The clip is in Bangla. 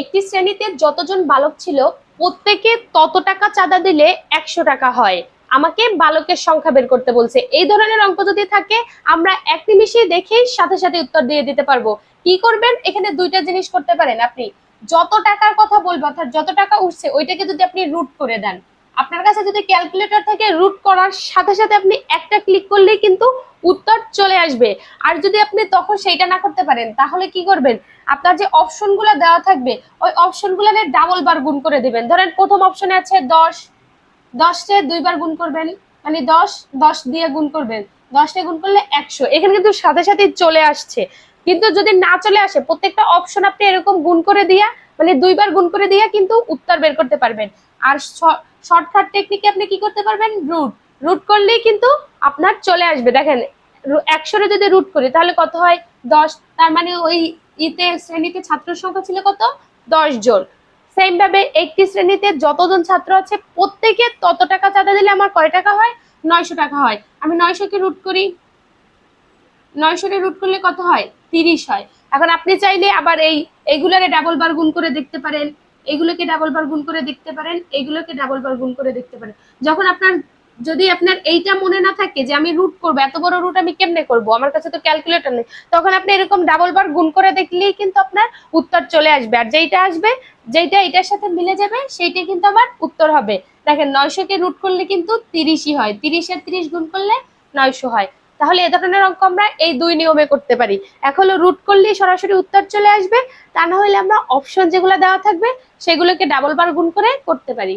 একটি শ্রেণীতে যতজন বালক ছিল, প্রত্যেকে তত টাকা চাঁদা দিলে একশো টাকা হয়। আমাকে বালকের সংখ্যা বের করতে বলছে। এই ধরনের অঙ্ক যদি থাকে, আমরা এক নিমিষে দেখেই সাথে সাথে উত্তর দিয়ে দিতে পারব। কি করবেন? এখানে দুইটা জিনিস করতে পারেন আপনি। যত টাকার কথা বলব, অর্থাৎ যত টাকা উঠছে, ওইটাকে যদি আপনি রুট করে দেন। আপনার কাছে যদি ক্যালকুলেটর থেকে রুট করার সাথে সাথে আপনি একটা ক্লিক করলেই কিন্তু উত্তর চলে আসবে। আর যদি আপনি তখন সেইটা না করতে পারেন, তাহলে কি করবেন? আপনার যে অপশনগুলো দেওয়া থাকবে, ওই অপশনগুলো ডাবল বার গুণ করে দিবেন। ধরেন প্রথম অপশনে আছে দশ। দশটে দুইবার গুণ করবেন। মানে দশ দশ দিয়ে গুণ করবেন। দশটা গুণ করলে একশো। এখানে কিন্তু সাথে সাথে চলে আসছে। কিন্তু যদি না চলে আসে, প্রত্যেকটা অপশন আপনি এরকম গুণ করে দিয়া মানে দুইবার গুণ করে দিয়া কিন্তু উত্তর বের করতে পারবেন। আর শর্টকাট টেকনিকে আপনি কি করতে পারবেন? রুট রুট করলেই কিন্তু আপনার চলে আসবে। দেখেন একশোরে যদি রুট করি, তাহলে কত হয়? দশ, তার মানে ওই ইতে শ্রেণীতে ছাত্র সংখ্যা ছিল কত? দশ জন সেম ভাবে একটি শ্রেণীতে যতজন ছাত্র আছে, প্রত্যেকে তত টাকা চাঁদা দিলে আমার কয় টাকা হয়? নয়শো টাকা হয়। আমি নয়শোকে রুট করি। নয়শোকে রুট করলে কত হয়? তিরিশ হয়। এখন আপনি চাইলে আবার এই এইগুলোরে ডাবল বার গুণ করে দেখতে পারেন। এগুলোকে ডাবল বার গুণ করে দেখতে পারেন। এগুলোকে ডাবল বার গুণ করে দেখতে পারেন। যখন আপনার যদি আপনার এইটা মনে না থাকে যে আমি রুট করব, এত বড় রুট আমি কেমনে করব? আমার কাছে তো ক্যালকুলেটর নেই। তখন আপনি এরকম ডাবল বার গুণ করে দেখলেই কিন্তু আপনার উত্তর চলে আসবে। আর যেইটা আসবে, যেইটা এটার সাথে মিলে যাবে, সেইটা কিন্তু আমার উত্তর হবে। দেখেন নয়শোকে রুট করলে কিন্তু তিরিশই হয়। তিরিশের তিরিশ গুণ করলে নয়শো হয়। তাহলে এ ধরনের অঙ্ক আমরা এই দুই নিয়মে করতে পারি। এখন রুট করলেই সরাসরি উত্তর চলে আসবে। তা না হলে আমরা অপশন যেগুলো দেওয়া থাকবে, সেগুলোকে ডাবল বার গুণ করে করতে পারি।